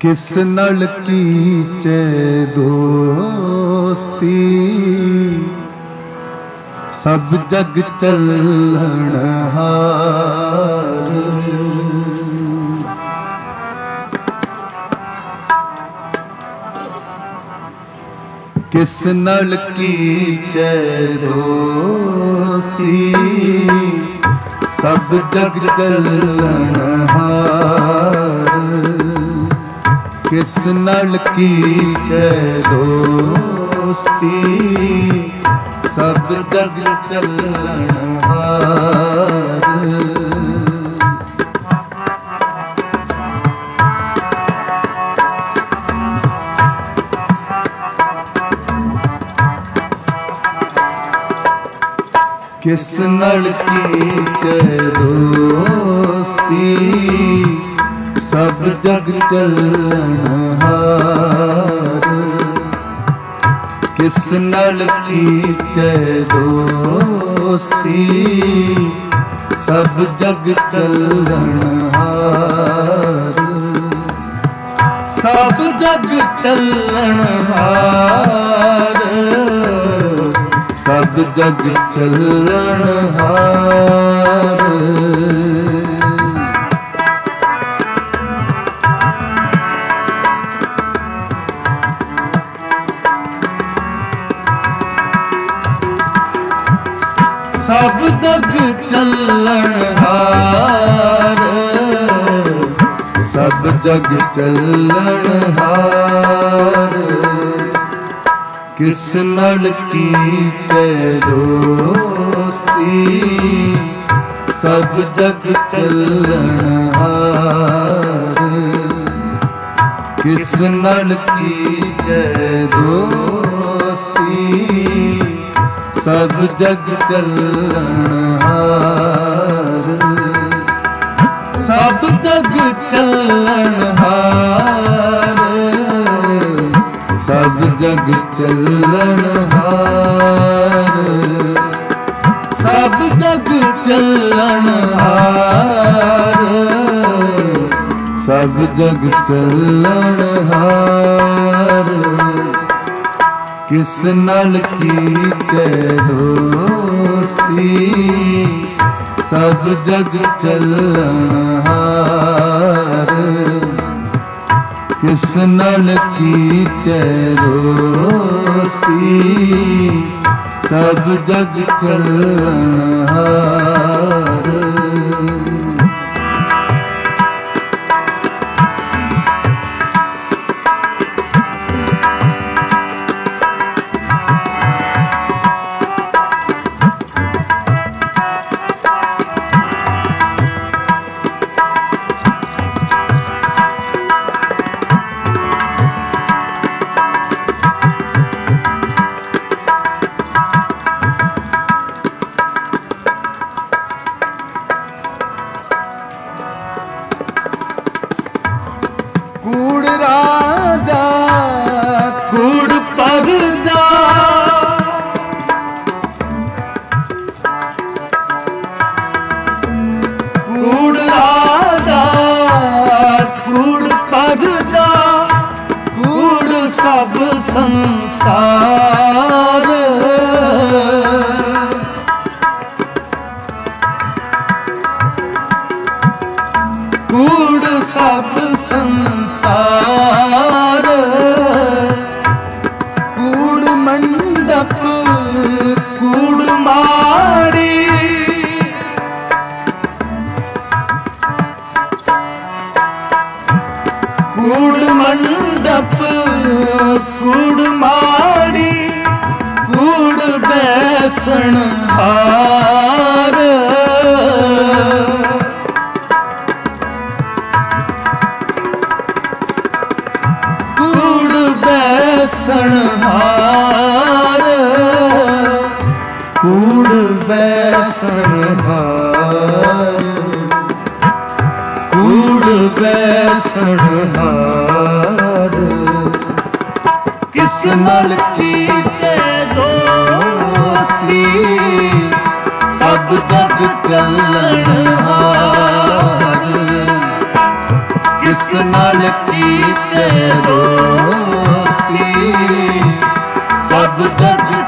ਕਿਸ ਨਲ ਕੀਚੈ ਦੋਸਤੀ? ਸਭ ਜਗ ਚੱਲਣ ਹਾਰ। ਕਿਸ ਨਲ ਕੀਚੈ ਦੋਸਤੀ? ਸਭ ਜਗ ਚੱਲਣ ਹਾਰ। ਕਿਸ ਨਲ ਕੀਚੈ ਦੋਸਤੀ? ਸਭ ਜਗ ਚੱਲਣ ਹਾਰ। ਕਿਸ ਨਲ ਕੀਚੈ ਦੋਸਤੀ? ਸਭ ਜਗ ਚੱਲਣ ਹਾਰ। ਕਿਸ ਨਲ ਕੀਚੈ ਦੋਸਤੀ? ਸਭ ਜਗ ਚੱਲਣ ਹਾਰ। ਸਭ ਜਗ ਚੱਲਣ ਹਾਰ। ਸਭ ਜਗ ਚੱਲਣ ਹਾਰ। ਸਭ ਜਗ ਚੱਲਣ ਹਾਰ। ਸਭ ਜਗ ਚੱਲਣ ਹਾਰ। ਕਿਸ ਨਲ ਕੀਤੇ ਦੋਸਤੀ? ਸਭ ਜਗ ਚੱਲਣ ਹਾਰ। ਕਿਸ ਨਲ ਕੀਤੇ ਦੋਸਤੀ? ਸਭ ਜਗ ਚੱਲਣ ਹਾਰ। ਸਭ ਜਗ ਚੱਲਣ ਹਾਰ। ਸਭ ਜਗ ਚੱਲਣ ਹਾਰ। ਸਭ ਜਗ ਚੱਲਣ ਹਾਰ। ਸਭ ਜਗ ਚੱਲਣ ਹਾਰ। ਕਿਸ ਨਲ ਕੀਤੇ ਦੋਸਤੀ? ਸਭ ਜਗ ਚੱਲਣ ਹਾਰ। ਕਿਸ ਨਲ ਕੀਤੇ ਦੋਸਤੀ? ਸਭ ਜਗ ਚੱਲਣ ਹਾਰ। ਕੂੜ ਰਾਜਾ ਕੂੜ ਪਰਜਾ। ਕੂੜ ਰਾਜਾ ਕੂੜ ਪਰਜਾ ਕੂੜ ਸਭ ਸੰਸਾਰ। ਮੰਡਪ ਕੂੜ ਕੂੜ ਬੈਸਣ ਹਾਰ ਕਿਸ ਨਾਲ ਕੀਤੇ ਦੋਸਤੀ, ਸਭ ਜਗ ਚੱਲਣ ਹਾਰ ਕਿਸ ਨਾਲ ਕੀਤੇ ਕੀਤੇ ਦੋਸਤੀ, ਸਭ ਜਗ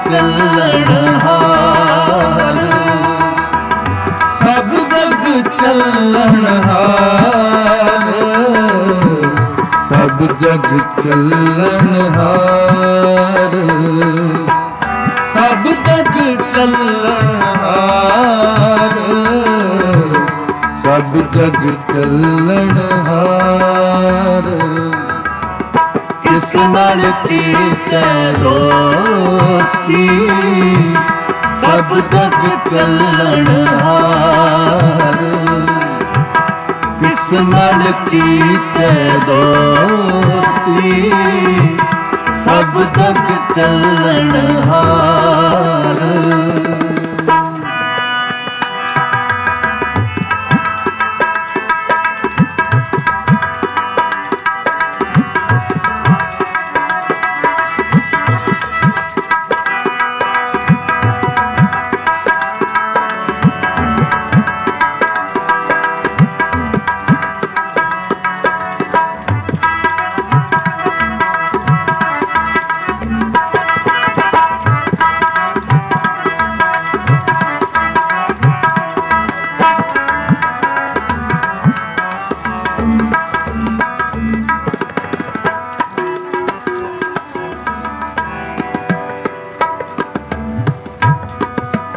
ਚੱਲਣ ਹਾਰ ਸਭ ਜਗ ਚੱਲਣ ਹਾਰ ਕਿਸ ਨਾਲ ਕੀਤੇ ਦੋਸਤੀ, ਸਭ ਜਗ ਚੱਲਣ ਹਾਰ ਕਿਸ ਨਾਲ ਕੀਤੇ ਦੋਸਤੀ ਸਭ ਜਗ ਚੱਲਣ ਹਾਰ।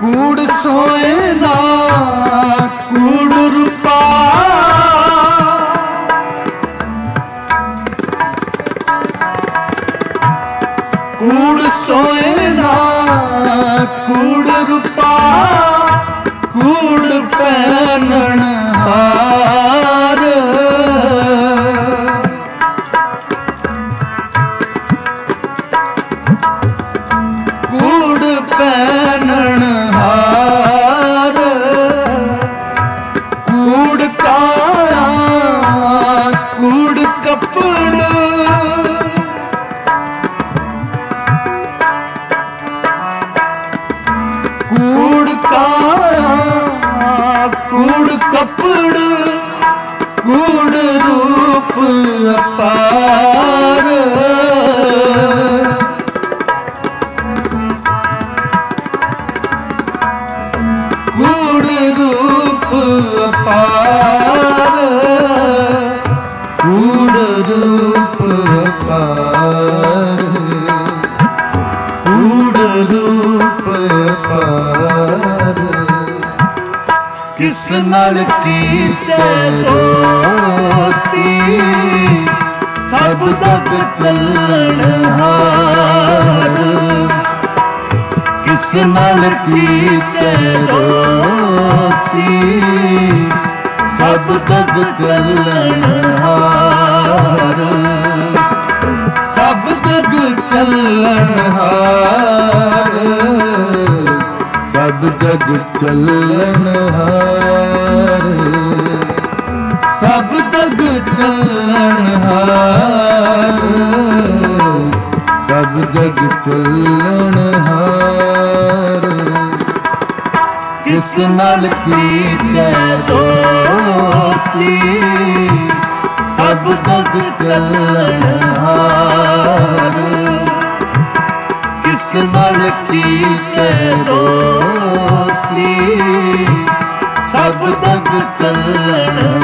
ਕੂੜ ਸੋਏ ਨਾ। ਨਾਲ ਕੀਤੇ ਦੋਸਤੀ, ਸਭ ਤੱਕ ਚੱਲਣ ਹਾਰ। ਕਿਸ ਨਾਲ ਕੀਤੇ ਦੋਸਤੀ, ਸਭ ਤੱਕ ਚੱਲਣ ਹਾਰ। ਸਭ ਤੱਕ ਚੱਲਣ ਹਾਰ। ਸਭ ਜਗ ਚੱਲਣ ਹਾਰ। ਸਭ ਜਗ ਚੱਲਣ ਹਾਰ। ਸਭ ਜਗ ਚੱਲਣ ਹਾਰ। ਕਿਸ ਨਾਲ ਕੀਤੇ ਦੋਸਤੀ? ਸਭ ਜਗ ਚੱਲਣ ਹਾਰ। ਕਿਸ ਨਾਲ ਕੀਤੇ ਦੋਸਤੀ ਸਭ ਜਗ ਚੱਲਣ